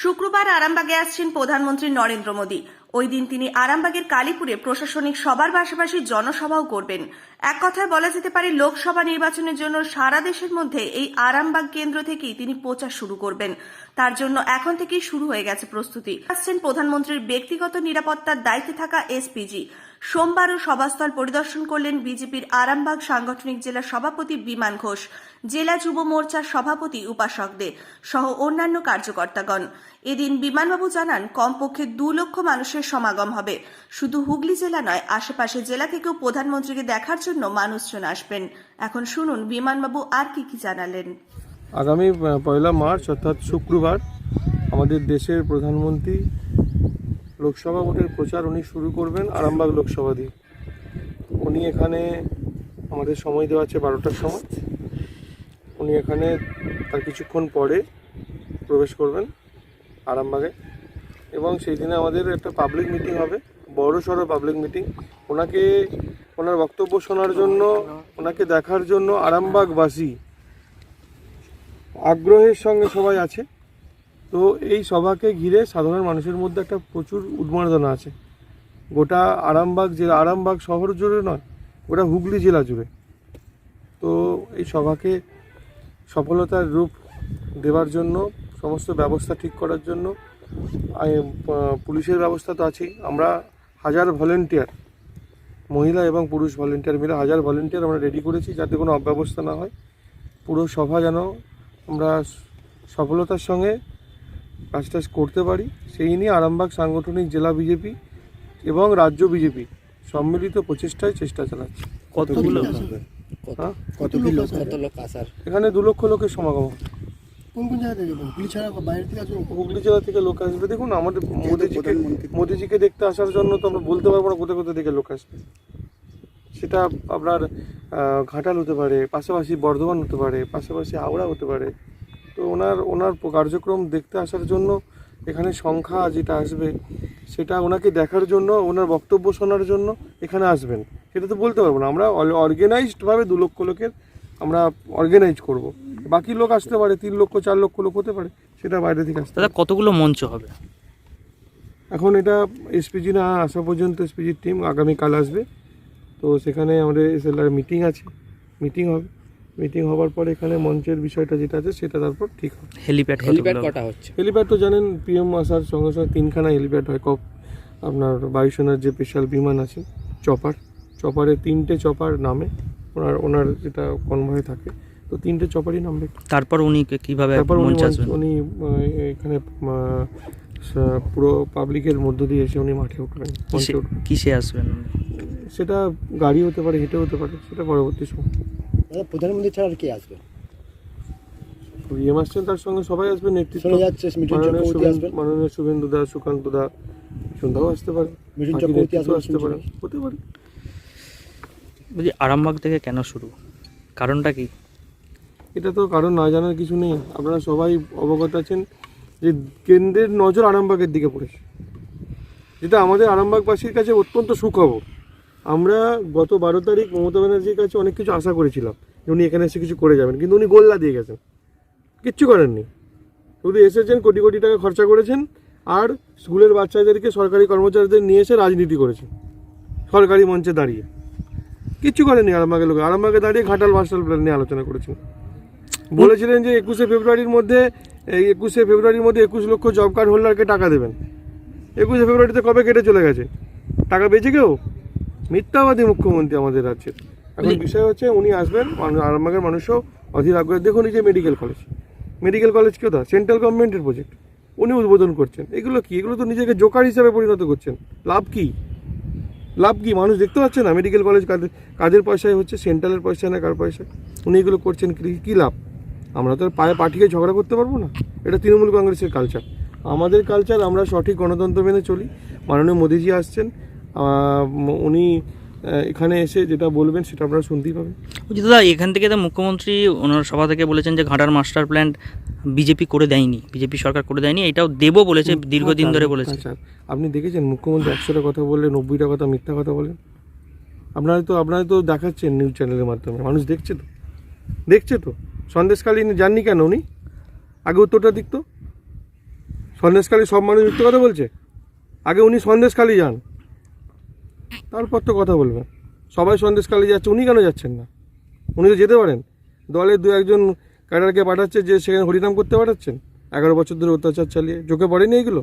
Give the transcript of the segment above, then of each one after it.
শুক্রবার আরামবাগে আসছেন প্রধানমন্ত্রী নরেন্দ্র মোদী। ওই দিন তিনি আরামবাগের কালীপুরে প্রশাসনিক সবার পাশাপাশি জনসভাও করবেন। এক কথায় বলা যেতে পারে, লোকসভা নির্বাচনের জন্য সারা দেশের মধ্যে এই আরামবাগ কেন্দ্র থেকেই তিনি প্রচার শুরু করবেন। তার জন্য এখন থেকেই শুরু হয়ে গেছে প্রস্তুতি। আসছেন প্রধানমন্ত্রীর ব্যক্তিগত নিরাপত্তার দায়িত্বে থাকা এসপিজি। সোমবারও সভাস্থল পরিদর্শন করলেন বিজেপির আরামবাগ সাংগঠনিক জেলা সভাপতি বিমান ঘোষ, জেলা যুব মোর্চার সভাপতি উপাসক দে সহ অন্যান্য কার্যকর্তাগণ। এদিন বিমানবাবু জানান, কমপক্ষে দু লক্ষ মানুষের সমাগম হবে। শুধু হুগলি জেলা নয় আশেপাশে জেলা থেকেও প্রধানমন্ত্রীকে দেখার জন্য মানুষজন আসবেন। এখন শুনুন, বিমানবাবু আর কি কি জানালেন। আগামী পয়লা মার্চ, অর্থাৎ শুক্রবার, আমাদের দেশের প্রধানমন্ত্রী লোকসভা ভোটের প্রচার উনি শুরু করবেন, আরামবাগ লোকসভা দিয়ে। উনি এখানে আমাদের সময় দেওয়া আছে বারোটার সময়। উনি এখানে তার কিছুক্ষণ পরে প্রবেশ করবেন আরামবাগে। এবং সেই দিনে আমাদের একটা পাবলিক মিটিং হবে, বড় সড়ো পাবলিক মিটিং ওনাকে, ওনার বক্তব্য শোনার জন্য, ওনাকে দেখার জন্য আরামবাগবাসী আগ্রহের সঙ্গে সবাই আছে। তো এই সভাকে ঘিরে সাধারণ মানুষের মধ্যে একটা প্রচুর উন্মাদনা আছে। গোটা আরামবাগ জেলা, আরামবাগ শহর জুড়ে নয়, গোটা হুগলি জেলা জুড়ে। তো এই সভাকে সফলতার রূপ দেওয়ার জন্য, সমস্ত ব্যবস্থা ঠিক করার জন্য পুলিশের ব্যবস্থা তো আছেই। আমরা হাজার ভলেন্টিয়ার মহিলা এবং পুরুষ ভলেন্টিয়ার মিলে হাজার ভলেন্টিয়ার আমরা রেডি করেছি যাতে কোনো অব্যবস্থা না হয়। পুরো সভা যেন আমরা সফলতার সঙ্গে কাজটা করতে পারি। সেই নিয়ে আরামবাগ সাংগঠনিক জেলা বিজেপি এবং রাজ্য বিজেপি সম্মিলিত প্রচেষ্টায় চেষ্টা চালাচ্ছে। কতগুলো? হ্যাঁ? কত লোক কত লোক এখানে দু লক্ষ লোকের সমাগম হবে। কোন কোন জায়গা থেকে হুগলি ছাড়া বাইরে থেকে আসবে? হুগলি জেলা থেকে লোক আসবে। দেখুন আমাদের মোদিজিকে মোদিজিকে দেখতে আসার জন্য তো আমরা বলতে পারব না কোথায় কোথায় থেকে লোক আসবে। সেটা আপনার ঘাটাল হতে পারে পাশাপাশি বর্ধমান হতে পারে পাশাপাশি হাওড়া হতে পারে। তো ওনার ওনার কার্যক্রম দেখতে আসার জন্য এখানে সংখ্যা যেটা আসবে সেটা ওনাকে দেখার জন্য ওনার বক্তব্য শোনার জন্য এখানে আসবেন। সেটা তো বলতে পারব না। আমরা অর্গানাইজডভাবে দু লক্ষ লোকের আমরা অর্গানাইজ করব। বাকি লোক আসতে পারে তিন লক্ষ চার লক্ষ লোক হতে পারে সেটা বাইরে থেকে আসতে দাদা পারে। কতগুলো মঞ্চ হবে? এখন এটা এসপিজি না আসা পর্যন্ত এসপিজির টিম আগামীকাল আসবে। তো সেখানে আমাদের এসএলআর মিটিং আছে মিটিং হবে। মিটিং হওয়ার পর এখানে মঞ্চের বিষয়টা যেটা আছে সেটা তারপর ঠিক হবে। হেলিপ্যাড হেলিপ্যাড কটা হচ্ছে? হেলিপ্যাড তো জানেন পিএম আসার সঙ্গে সঙ্গে তিনখানা হেলিপ্যাড হয়। কপ আপনার বায়ুসেনার যে স্পেশাল বিমান আছে চপার চপারে তিনটে চপার নামে। ওনার ওনার যেটা কনভয় থাকে। তো তিনটে চপারই নামবে তারপর উনি কীভাবে তারপর উনি আসবেন? উনি এখানে পুরো পাবলিকের মধ্য দিয়ে এসে উনি মাঠে উঠবেন মঞ্চে কিসে- আসবেন সেটা গাড়ি হতে পারে হেঁটে হতে পারে সেটা পরবর্তী সময়। দাদা প্রধানমন্ত্রী ছাড়া আর কে আসবে? ইএম আসছেন তার সঙ্গে সবাই আসবে নেতৃত্ব মাননীয় শুভেন্দু- দা সুকান্ত দা সন্ধ্যাও আসতে পারে। আসতে পারে। হতে পারে। বলছি, আরামবাগ থেকে কেন শুরু? কারণটা কি? এটা তো কারণ না জানার কিছু নেই। আপনারা সবাই অবগত আছেন যে কেন্দ্রের নজর আরামবাগের দিকে পড়েছে। যেটা আমাদের আরামবাগবাসীর কাছে অত্যন্ত সুখবর। আমরা গত বারো তারিখ মমতা ব্যানার্জির কাছে অনেক কিছু আশা করেছিলাম যে উনি এখানে এসে কিছু করে যাবেন। কিন্তু উনি গোল্লা দিয়ে গেছেন। কিচ্ছু করেননি। শুধু এসেছেন, কোটি কোটি টাকা খরচা করেছেন আর স্কুলের বাচ্চাদেরকে সরকারি কর্মচারীদের নিয়ে এসে রাজনীতি করেছেন। সরকারি মঞ্চে দাঁড়িয়ে। কিচ্ছু করেনি আরামবাগের লোক। আরামবাগে দাঁড়িয়ে ঘাটাল মাস্টার প্ল্যান নিয়ে আলোচনা করেছেন বলেছিলেন যে একুশে ফেব্রুয়ারির মধ্যে এই একুশে ফেব্রুয়ারির মধ্যে একুশ লক্ষ জব কার্ড হোল্ডারকে টাকা দেবেন। একুশে ফেব্রুয়ারিতে কবে কেটে চলে গেছে? টাকা বেঁচে কেউ? মিথ্যাবাদী মুখ্যমন্ত্রী আমাদের রাজ্যের। এখন বিষয় হচ্ছে উনি আসবেন মানু- আরামবাগের মানুষও অধীর আগ্রহ দেখুন এই যে মেডিকেল কলেজ মেডিকেল কলেজ কেউ দা সেন্ট্রাল গভর্নমেন্টের প্রজেক্ট উনি উদ্বোধন করছেন। এগুলো কি? এগুলো তো নিজেকে জোকার হিসাবে পরিণত করছেন। লাভ কি? লাভ কি? মানুষ দেখতে পাচ্ছে না? মেডিকেল কলেজ কাদের কাদের পয়সায় হচ্ছে সেন্ট্রালের পয়সা না কার পয়সায়? উনি এগুলো করছেন কী লাভ? আমরা তো পায়ে পাঠিয়ে ঝগড়া করতে পারব না। এটা তৃণমূল কংগ্রেসের কালচার আমাদের কালচার আমরা সঠিক গণতন্ত্র মেনে চলি। মাননীয় মোদিজি আসছেন। উনি এখানে এসে যেটা বলবেন সেটা আপনারা শুনতেই পাবেন। দাদা এখান থেকে তো মুখ্যমন্ত্রী ওনার সভা থেকে বলেছেন যে ঘাটার মাস্টার প্ল্যান বিজেপি করে দেয়নি বিজেপি সরকার করে দেয়নি এটাও দেবও বলেছে দীর্ঘদিন ধরে বলেছে। আচ্ছা আপনি দেখেছেন মুখ্যমন্ত্রী একশোটা কথা বললে নব্বইটা কথা মিথ্যা কথা বলেন আপনারা তো আপনারা তো দেখাচ্ছেন নিউজ চ্যানেলের মাধ্যমে মানুষ দেখছে তো। দেখছে তো? সন্দেশকালীন জাননি কেন উনি? আগে উত্তরটা দিক তো সন্দেশখালী সব মানুষ মিথ্যে কথা বলছে। আগে উনি সন্দেশকালী যান। তারপর তো কথা বলবেন সবাই সন্দেশকালে যাচ্ছে, উনি কেন যাচ্ছেন না? উনি তো যেতে পারেন। দলে দু একজন ক্যাডারকে পাঠাচ্ছে যে সেখানে হরিনাম করতে পাঠাচ্ছেন। এগারো বছর ধরে অত্যাচার চালিয়ে, চোখে পড়েনি এগুলো?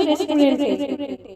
রেস্টুরেন্টে